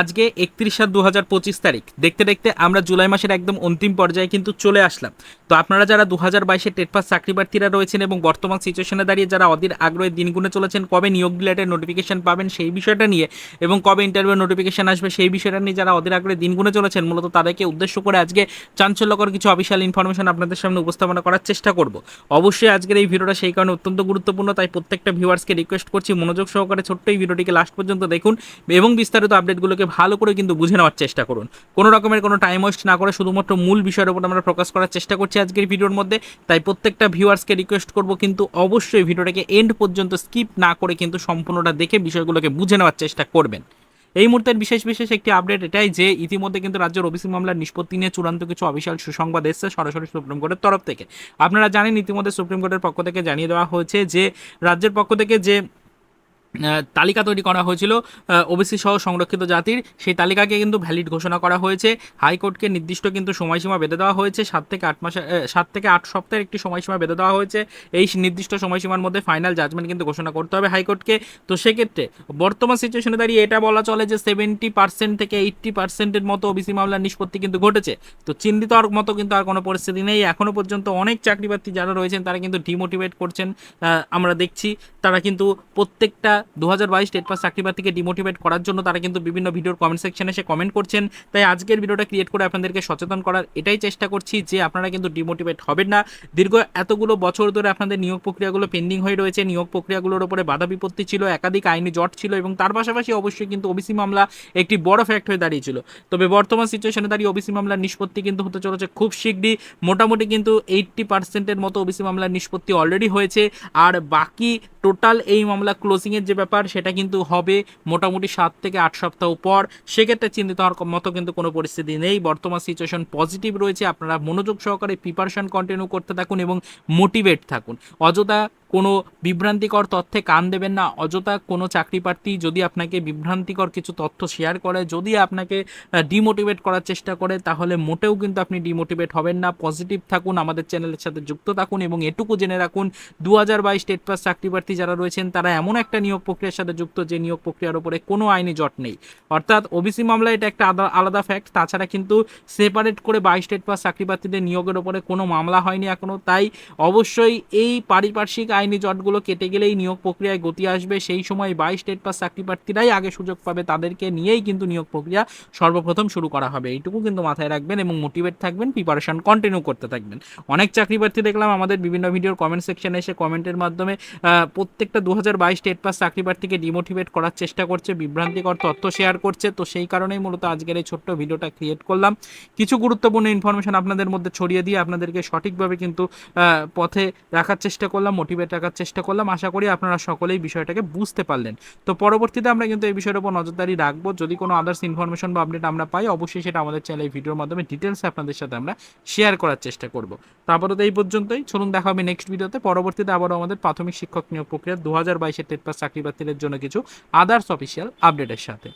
আজকে একত্রিশ সাত দু হাজার পঁচিশ তারিখ। দেখতে দেখতে আমরা জুলাই মাসের একদম অন্তিম পর্যায়ে কিন্তু চলে আসলাম। তো আপনারা যারা দু হাজার বাইশে টেট পাস চাকরি প্রার্থীরা রয়েছেন এবং বর্তমান সিচুয়েশনে দাঁড়িয়ে যারা অধীর আগ্রহে দিন গুনে চলেছেন, কবে নিয়োগ রিলেটেড নোটিফিকেশন পাবেন সেই বিষয়টা নিয়ে এবং কবে ইন্টারভিউ নোটিফিকেশন আসবে সেই বিষয়টা নিয়ে যারা অধীর আগ্রহে দিন গুনে চলেছেন, মূলত তাদেরকে উদ্দেশ্য করে আজকে চাঞ্চল্যকর কিছু অফিসিয়াল ইনফরমেশন আপনাদের সামনে উপস্থাপনা করার চেষ্টা করব। অবশ্যই আজকের এই ভিডিওটা সেই কারণে অত্যন্ত গুরুত্বপূর্ণ, তাই প্রত্যেকটা ভিউয়ার্সকে রিকোয়েস্ট করছি, মনোযোগ সহকারে ছোট্ট এই ভিডিওটিকে লাস্ট পর্যন্ত দেখুন এবং বিস্তারিত আপডেটগুলোকে ভালো করে কিন্তু বুঝে নেওয়ার চেষ্টা করুন। কোনো রকমের কোনো টাইম ওয়েস্ট না করে শুধুমাত্র মূল বিষয়ের উপর আমরা ফোকাস করার চেষ্টা করছি আজকের ভিডিওর মধ্যে। তাই প্রত্যেকটা ভিউয়ার্সকে রিকোয়েস্ট করব কিন্তু অবশ্যই ভিডিওটাকে এন্ড পর্যন্ত স্কিপ না করে কিন্তু সম্পূর্ণটা দেখে বিষয়গুলোকে বুঝে নেওয়ার চেষ্টা করবেন। এই মুহূর্তের বিশেষ বিশেষ একটি আপডেট এটাই যে ইতিমধ্যে কিন্তু রাজ্যের ওবিসি মামলার নিষ্পত্তি নিয়ে চূড়ান্ত কিছু অফিসিয়াল সুসংবাদ এসেছে সরাসরি সুপ্রিম কোর্টের তরফ থেকে। আপনারা জানেন ইতিমধ্যে সুপ্রিম কোর্টের পক্ষ থেকে জানিয়ে দেওয়া হয়েছে যে, রাজ্যের পক্ষ থেকে যে তালিকা তৈরি করা হয়েছিল ওবিসি সহ সংরক্ষিত জাতির। সেই তালিকাকে কিন্তু ভ্যালিড ঘোষণা করা হয়েছে। হাইকোর্টকে নির্দিষ্ট কিন্তু সময়সীমা বেঁধে দেওয়া হয়েছে। সাত থেকে আট মাসে সাত থেকে আট সপ্তাহের একটি সময়সীমা বেঁধে দেওয়া হয়েছে। এই নির্দিষ্ট সময়সীমার মধ্যে ফাইনাল জাজমেন্ট কিন্তু ঘোষণা করতে হবে হাইকোর্টকে। তো সেক্ষেত্রে বর্তমান সিচুয়েশনে দাঁড়িয়ে এটা বলা চলে যে সেভেন্টি পার্সেন্ট থেকে এইট্টি পার্সেন্টের মতো ওবিসি মামলার নিষ্পত্তি কিন্তু ঘটেছে। তো চিন্তিত আর মতো কিন্তু আর কোনো পরিস্থিতি নেই। এখনও পর্যন্ত অনেক চাকরি যারা রয়েছেন, তারা কিন্তু ডিমোটিভেট করছেন। আমরা দেখছি, তারা কিন্তু প্রত্যেকটা দু হাজার বাইশ স্টেট পাস চাকরি প্রার্থীকে ডিমোটিভেট করার জন্য তারা কিন্তু বিভিন্ন ভিডিওর কমেন্ট সেকশনে এসে কমেন্ট করছেন। তাই আজকের ভিডিওটা ক্রিয়েট করে আপনাদেরকে সচেতন করার এটাই চেষ্টা করছি যে আপনারা কিন্তু ডিমোটিভেট হবেন না। দীর্ঘ এতগুলো বছর ধরে আপনাদের নিয়োগ প্রক্রিয়াগুলো পেন্ডিং হয়ে রয়েছে। নিয়োগ প্রক্রিয়াগুলোর উপরে বাধা বিপত্তি ছিল, একাধিক আইনি জট ছিল এবং তার পাশাপাশি অবশ্যই কিন্তু ওবিসি মামলা একটি বড় ফ্যাক্ট হয়ে দাঁড়িয়েছিল। তবে বর্তমান সিচুয়েশনে দাঁড়িয়ে ওবিসি মামলার নিষ্পত্তি কিন্তু হতে চলেছে খুব শীঘ্রই মোটামুটি কিন্তু এইট্টি পার্সেন্টের মতো ওবিসি মামলার নিষ্পত্তি অলরেডি হয়েছে। আর বাকি টোটাল এই মামলা ক্লোজিংয়ের যে ব্যাপার, সেটা কিন্তু হবে মোটামুটি সাত থেকে আট সপ্তাহ পর। সেক্ষেত্রে চিন্তিত হওয়ার মতো কিন্তু কোনো পরিস্থিতি নেই। বর্তমান সিচুয়েশন পজিটিভ রয়েছে। আপনারা মনোযোগ সহকারে প্রিপারেশন কন্টিনিউ করতে থাকুন এবং মোটিভেট থাকুন। অযথা কোনো বিভ্রান্তিকর তথ্যে কান দেবেন না। অযথা কোনো চাকরি প্রার্থী যদি আপনাকে বিভ্রান্তিকর কিছু তথ্য শেয়ার করে, যদি আপনাকে ডিমোটিভেট করার চেষ্টা করে, তাহলে মোটেও কিন্তু আপনি ডিমোটিভেট হবেন না। পজিটিভ থাকুন, আমাদের চ্যানেলের সাথে যুক্ত থাকুন এবং এটুকু জেনে রাখুন দু হাজার বাইশ স্টেট পাস চাকরি প্রার্থী যারা রয়েছেন, তারা এমন একটা নিয়োগ প্রক্রিয়ার সাথে যুক্ত যে নিয়োগ প্রক্রিয়ার উপরে কোনো আইনি জট নেই। অর্থাৎ ওবিসি মামলা এটা একটা আলাদা ফ্যাক্ট তাছাড়া কিন্তু সেপারেট করে বাইশ স্টেট পাস চাকরি প্রার্থীদের নিয়োগের উপরে কোনো মামলা হয়নি এখনও তাই অবশ্যই এই পারিপার্শ্বিক আইনি জটগুলো কেটে গেলেই নিয়োগ প্রক্রিয়ায় গতি আসবে। সেই সময় বাইশ স্টেট পাস চাকরি প্রার্থীরাই আগে সুযোগ পাবে। তাদেরকে নিয়েই কিন্তু নিয়োগ প্রক্রিয়া সর্বপ্রথম শুরু করা হবে। এইটুকু কিন্তু মাথায় রাখবেন এবং মোটিভেট থাকবেন প্রিপারেশন কন্টিনিউ করতে থাকবেন। অনেক চাকরি প্রার্থী দেখলাম আমাদের বিভিন্ন ভিডিওর কমেন্ট সেকশনে এসে কমেন্টের মাধ্যমে প্রত্যেকটা দু হাজার বাইশ স্টেট পাস চাকরি প্রার্থীকে ডিমোটিভেট করার চেষ্টা করছে, বিভ্রান্তিকর তথ্য শেয়ার করছে। তো সেই কারণেই মূলত আজকের এই ছোট্ট ভিডিওটা ক্রিয়েট করলাম। কিছু গুরুত্বপূর্ণ ইনফরমেশন আপনাদের মধ্যে ছড়িয়ে দিয়ে আপনাদেরকে সঠিকভাবে কিন্তু পথে রাখার চেষ্টা করলাম মোটিভেট রাখার চেষ্টা করলাম। আশা করি আপনারা সকলেই বিষয়টাকে বুঝতে পারলেন। তো পরবর্তীতে আমরা কিন্তু এই বিষয়ের উপর নজরদারি রাখব। যদি কোনো আদার্স ইনফরমেশন বা আপডেট আমরা পাই, অবশ্যই সেটা আমাদের চ্যানেল ভিডিওর মাধ্যমে ডিটেলসে আপনাদের সাথে আমরা শেয়ার করার চেষ্টা করব। তারপরে এই পর্যন্তই। চলুন দেখা হবে নেক্সট ভিডিওতে পরবর্তীতে আবারও আমাদের প্রাথমিক শিক্ষক নিয়োগ প্রক্রিয়া দু হাজার বাইশের টেট পাস চাকরি প্রার্থীদের জন্য কিছু আদার্স অফিসিয়াল আপডেটের সাথে।